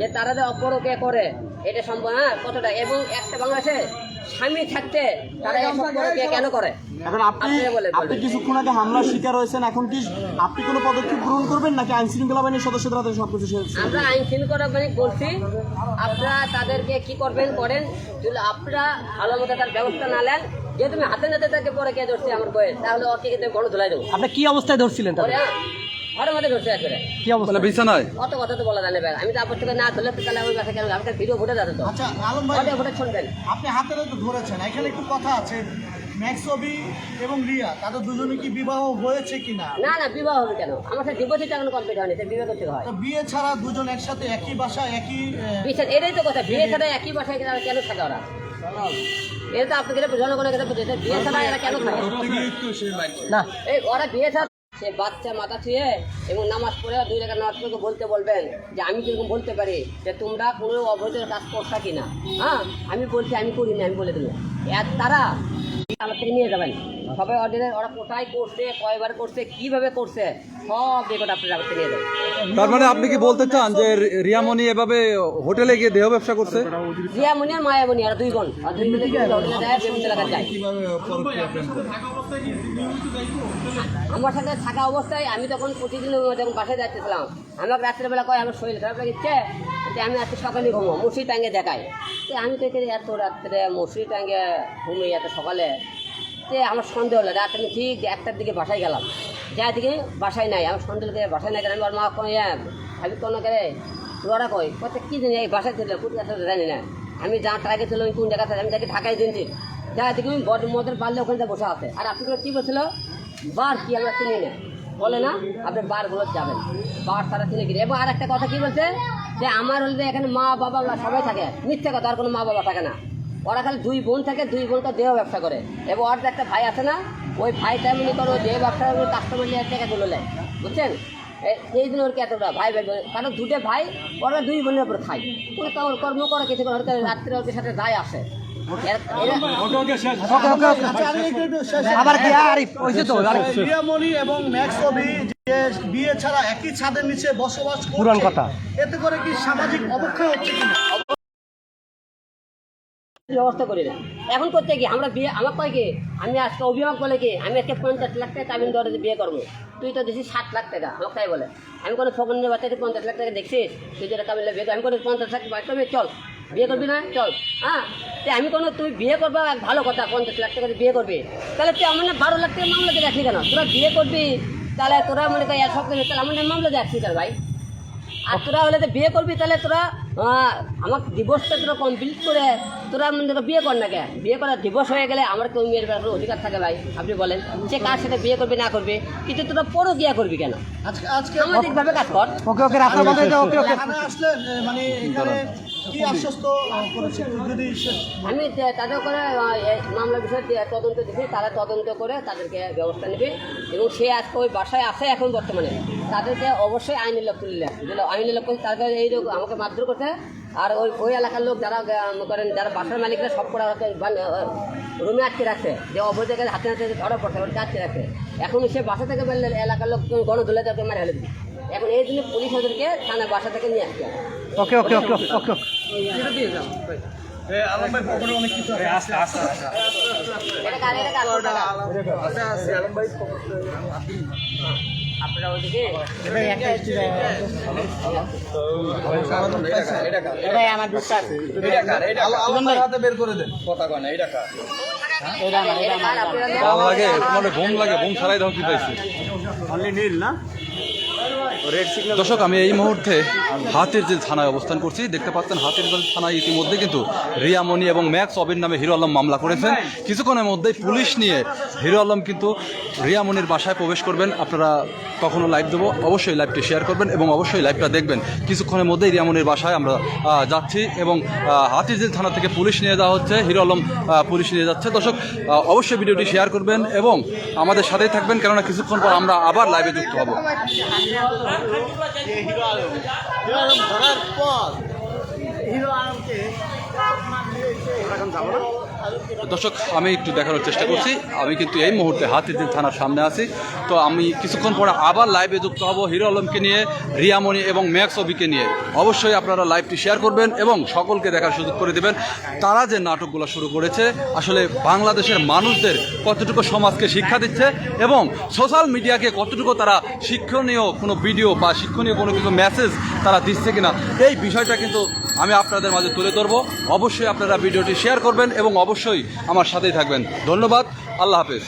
যে তারা যে অপরকে করে এটা সম্ভব না। কতটা এবং একটা বাংলাদেশে স্বামী থাকতে তারা অপরকে কেন করে? এখন আপনি। কিছুক্ষণ আগে হামলার শিকার হয়েছেন এখন কি আপনি কোনো পদক্ষেপ গ্রহণ করবেন নাকি আইন শৃঙ্খলা বাহিনীর সদস্যদের হাতে সবকিছু আমরা আইন শৃঙ্খলা মানে বলছি আপনারা তাদেরকে কি করবেন করেন যদি আপনারা ভালো মতো তার ব্যবস্থা না নেন যে তুমি হাতে নাতে তাকে পরে কে ধরছি আমার বয়স তাহলে ওকে দেবো। আপনি কি অবস্থায় ধরছিলেন পরে তাদের মধ্যে ধরছে একবারে। কি অবস্থা? মানে বিছানায়? অত কথা তো বলা জানে ভাই আমি তো আপনার থেকে না ধরলে তো তাহলে ওই বাসা কেন? আমাকে ভিডিও ফুটে যাবে তো। আচ্ছা আলম ভাই ফুটে শুনবেন। আপনি হাতে তো ধরেছেন। এখানে একটু কথা আছে। ম্যাক্সবি এবং রিয়া তাদের দুজনে কি বিবাহ হয়েছে কিনা? না না বিবাহ হবে কেন? আমার সাথে ডিভোর্সিট এখনও কমপ্লিট হয়নি সে বিবাহ করতে হয়। তো বিয়ে ছাড়া দুজন একসাথে একই বাসা একই বিয়ে এটাই তো কথা। বিয়ে ছাড়া একই বাসায় কেন কেন থাকে ওরা? এটা তো আপনাদের জনগণের কাছে বিয়ে ছাড়া এরা কেন থাকে? না এই ওরা বিয়ে ছাড়া সে বাচ্চা মাথা ছুঁয়ে এবং নামাজ পড়ে দুই টাকা নামাজ পড়ে বলতে বলবেন যে আমি যেরকম বলতে পারি যে তোমরা কোনো অবৈধ কাজ করছা কিনা? হ্যাঁ? আমি বলছি, আমি করিনি, আমি বলে দিলাম। এর তারা আমার থেকে নিয়ে যাবেন। সবাই অর্ডিনারি ওরা কোথায় করছে কয়বার করছে কীভাবে করছে সব রেকর্ড আমার থেকে নিয়ে যাবেন। তার মানে আপনি কি বলতে চান যে রিয়ামণি এভাবে হোটেলে গিয়ে দেহ ব্যবসা করছে? রিয়ামণি আর মায়ামণি আর দুই বোন আর দুই বোনে হোটেলে যায় বিভিন্ন এলাকায় যায় আমার সাথে থাকা অবস্থায় আমি তখন প্রতিদিন যখন বাসায় যাচ্ছিলাম আমাকে রাত্রেবেলা কয় আমার শরীর খারাপ লাগছে? যে আমি আজকে সকালে ঘুমো মশি টাঙ্গে দেখাই তো আমি তো এত রাত্রে মশি টাঙ্গে ঘুমিয়ে এত সকালে যে আমার সন্দেহ হলো, রাত আমি ঠিক একটার দিকে বাসায় গেলাম। যা দিকে বাসায় নাই, আমার সন্দেহ করে বাসায় নাই কারণ আমার মা কয় ভাবি কোনো করে ওরা কয়। কত কী জানি এই বাসায় ছিল কোথায় আসলে জানি না। আমি যা ট্রাকে ছিল আমি কোন জায়গাতে আমি তাকে ঢাকায় দিনছি যা দেখি আমি বড় মদের পারলে ওখানে বসে আছে। আর আপনি কী বলছিল? বার কি আমরা চিনি না। বলে না, আপনি বারগুলো যাবেন। বার তারা চিনে গিয়ে এবং আর একটা কথা কী বলছে? যে আমার হলে এখানে মা, বাবা সবাই থাকে। মিথ্যে কথা, আর কোনো মা, বাবা থাকে না। ওরা খালি দুই বোন থাকে, দুই বোন তো দেহ ব্যবসা করে। এবং ওর একটা ভাই আছে না, ওই ভাইটা মনে করো দেহ ব্যবসা করে কাস্টমার নিয়ে টাকা তুলে নেয়। বুঝছেন? এই জন্য ওর কি এতটা ভাই ভাই কারণ দুটো ভাই, ওরা দুই বোনের উপর খায় কোনো কর্ম করে, কিছু করে রাত্রে ওর সাথে যায় আসে। আমি আবার কি আরিফ? ওই তো রিয়ামণি এবং ম্যাক্সবি যে বিয়ে ছাড়া একই ছাদের নিচে বসবাস পুরান কথা। এতে করে কি সামাজিক অবক্ষয় হচ্ছে কিনা? ব্যবস্থা করি না এখন করতে কি আমরা বিয়ে আমার কয় কি আমি আজকে অভিভাবক বলে কি আমি আজকে পঞ্চাশ লাখ টাকা কাবিন দরে বিয়ে করব। তুই তো দিছিস ষাট লাখ টাকা আমার তাই বলে। আমি কোনো ফোনের বাচ্চাকে পঞ্চাশ লাখ টাকা দেখছিস? তুই যেটা কাবিন বিয়ে। আমি কোনো পঞ্চাশ লাখ বাচ্চা চল। বিয়ে করবি না? চল। হ্যাঁ? আমি কোনো তুই বিয়ে করবে, এক ভালো কথা, পঞ্চাশ লাখ টাকা বিয়ে করবি। তাহলে তুই আমার না বারো লাখ টাকা মামলা দিয়ে কেন? তোরা বিয়ে করবি, তাহলে তোরা মনে করি সপ্তাহে তাহলে আমার মামলা দিয়ে তাহলে ভাই? আর তোরা হলে তো বিয়ে করবি, তাহলে তোরা আমার ডিভোর্সটা তোরা কমপ্লিট করে তোরা মনে করো বিয়ে কর না কে? বিয়ে করার ডিভোর্স হয়ে গেলে আমার কেউ মেয়ের ব্যাপারে অধিকার থাকে ভাই আপনি বলেন। সে কার সাথে বিয়ে করবে না করবে কিন্তু তোরা পরও বিয়ে করবি কেন? আজকে কাজ কর। ওকে ওকে ওকে ওকে। আসলে মানে এখানে কি আশ্বস্ত করেছে? যদি আমি তাদের করে মামলা বিষয়ে তদন্ত দিচ্ছি তারা তদন্ত করে তাদেরকে ব্যবস্থা নেবে। এবং সে আজকে ওই বাসায় আছে এখন বর্তমানে। তাদেরকে অবশ্যই আইনি লোক তুললে যেগুলো আইনি লোক করছে তাদের এই লোক আমাকে মারধর করছে আর ওই ওই এলাকার লোক যারা করেন যারা বাসার মালিকরা সব করে হচ্ছে রুমে আটকে রাখছে যে অবৈধ কাজে হাতে হাতে ধরা পড়ছে ওটা আটকে রাখছে এখন সে বাসা থেকে বললে এলাকার লোক গণ ধুলে তাকে মারে হেলে দিবে। এখন এই জন্য পুলিশ ওদেরকে থানা বাসা থেকে নিয়ে আসছে। ওকে ওকে ওকে ওকে ওকে। আপনারা আমার দুধটা আছে এটা এটা কার? কাল লাগে বোম ছাড়াই দাও কি পাইছে দর্শক আমি এই মুহূর্তে হাতের যে থানায় অবস্থান করছি। দেখতে পাচ্ছেন হাতের থানায় ইতিমধ্যে কিন্তু রিয়ামণি এবং ম্যাক্স অবির নামে হিরো আলম মামলা করেছেন। কিছুক্ষণের মধ্যেই পুলিশ নিয়ে হিরো আলম কিন্তু রিয়ামণির বাসায় প্রবেশ করবেন। আপনারা কখনো লাইভ দেবো অবশ্যই লাইভটি শেয়ার করবেন এবং অবশ্যই লাইভটা দেখবেন। কিছুক্ষণের মধ্যেই রিয়ামণির বাসায় আমরা যাচ্ছি এবং হাতিরঝিল থানা থেকে পুলিশ নিয়ে যাওয়া হচ্ছে। হিরো আলম পুলিশ নিয়ে যাচ্ছে। দর্শক অবশ্যই ভিডিওটি শেয়ার করবেন এবং আমাদের সাথেই থাকবেন। কেননা কিছুক্ষণ পর আমরা আবার লাইভে যুক্ত হব। ধরার পর হিরো হিরো আলমকে যাব দিয়েছে দর্শক, আমি একটু দেখানোর চেষ্টা করছি। আমি কিন্তু এই মুহূর্তে হাতিদিন থানার সামনে আছি। তো আমি কিছুক্ষণ পরে আবার লাইভে যুক্ত হব হিরো আলমকে নিয়ে, রিয়ামণি এবং ম্যাক্স অবিকে নিয়ে। অবশ্যই আপনারা লাইভটি শেয়ার করবেন এবং সকলকে দেখার সুযোগ করে দেবেন। তারা যে নাটকগুলো শুরু করেছে, আসলে বাংলাদেশের মানুষদের কতটুকু সমাজকে শিক্ষা দিচ্ছে এবং সোশ্যাল মিডিয়াকে কতটুকু তারা শিক্ষণীয় কোনো ভিডিও বা শিক্ষণীয় কোনো কিছু মেসেজ তারা দিচ্ছে কিনা, এই বিষয়টা কিন্তু আমি আপনাদের মাঝে তুলে ধরবো। অবশ্যই আপনারা ভিডিওটি শেয়ার করবেন এবং অবশ্যই আমার সাথেই থাকবেন। ধন্যবাদ। আল্লাহ হাফেজ।